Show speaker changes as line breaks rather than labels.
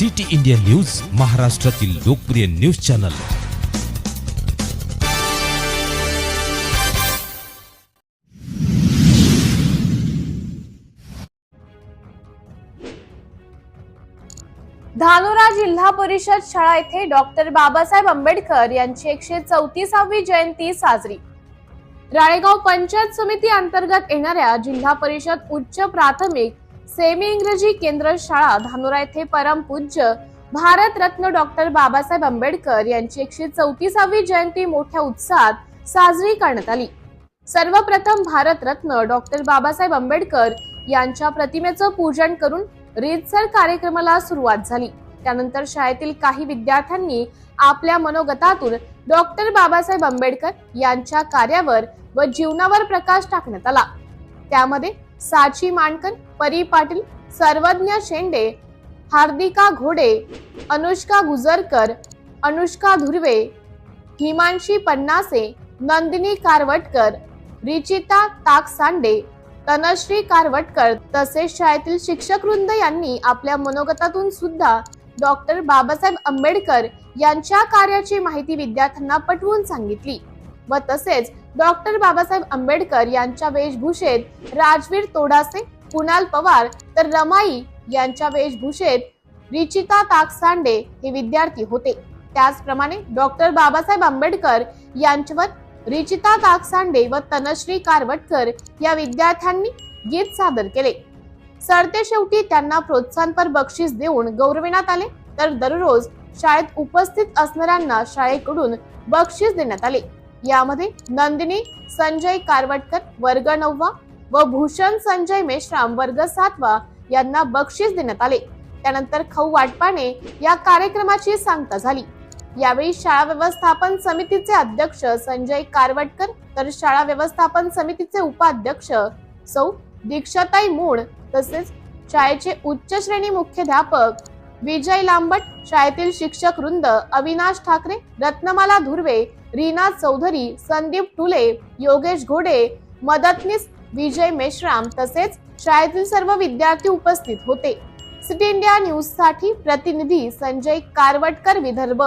City India news महाराष्ट्रातील लोकप्रिय news channel.
Dhanora जिल्हा परिषद शाळा येथे डॉक्टर बाबासाहेब आंबेडकर यांची एकशे चौतीसावी जयंती साजरी. राळेगाव पंचायत समिती अंतर्गत येणाऱ्या जिल्हा परिषद उच्च प्राथमिक सेमी इंग्रजी केंद्र शाळा धानोरा येथे परमपूज्य भारतरत्न डॉक्टर बाबासाहेब आंबेडकर यांची एकशे चौतीसावी जयंती मोठ्या उत्साहात साजरी करण्यात आली. सर्वप्रथम भारतरत्न डॉक्टर बाबासाहेब आंबेडकर यांच्या प्रतिमेचं पूजन करून रीतसर कार्यक्रमाला सुरुवात झाली. त्यानंतर शाळेतील काही विद्यार्थ्यांनी आपल्या मनोगतातून डॉक्टर बाबासाहेब आंबेडकर यांच्या कार्यावर व जीवनावर प्रकाश टाकण्यात आला. त्यामध्ये साची मांडकर परी पाटील सर्वज्ञ शेंडे हार्दिका घोडे अनुष्का गुजरकर अनुष्का धुर्वे हिमांशी पन्नासे नंदिनी कारवटकर रिचिता ताकसांडे तनश्री कारवटकर तसेच शाळेतील शिक्षक वृंद यांनी आपल्या मनोगतातून सुद्धा डॉक्टर बाबासाहेब आंबेडकर यांच्या कार्याची माहिती विद्यार्थ्यांना पटवून सांगितली. व तसेच डॉक्टर बाबासाहेब आंबेडकर यांच्या वेशभूषेत राजवीर तोडासे कुणाल पवार तर रमाई यांच्या वेशभूषेत रिचिता ताकसांडे हे विद्यार्थी होते. त्याचप्रमाणे डॉक्टर बाबासाहेब आंबेडकर यांच्यावर रिचिता ताकसांडे व तनश्री कारवटकर या विद्यार्थ्यांनी गीत सादर केले. सरते शेवटी त्यांना प्रोत्साहनपर बक्षीस देऊन गौरविण्यात आले तर दररोज शाळेत उपस्थित असणाऱ्यांना शाळेकडून बक्षीस देण्यात आले. यामध्ये नंदिनी संजय कारवटकर वर्ग नववा व भूषण संजय मेश्राम वर्ग सातवा यांना बक्षीस देण्यात आले. त्यानंतर खाऊ वाटपाने या कार्यक्रमाची सांगता झाली. यावेळी शाळा व्यवस्थापन समितीचे अध्यक्ष संजय कारवटकर तर शाळा व्यवस्थापन समितीचे उपाध्यक्ष सौ दीक्षाताई मूळ तसेच शाळेचे उच्च श्रेणी मुख्याध्यापक विजय लांबट शाळेतील शिक्षक वृंद अविनाश ठाकरे रत्नमाला धुर्वे रीना चौधरी संदीप टुले योगेश घोडे मदतनीस विजय मेश्राम तसेच शाळेतील सर्व विद्यार्थी उपस्थित होते. सिटी इंडिया न्यूजसाठी प्रतिनिधी संजय कारवटकर विदर्भ.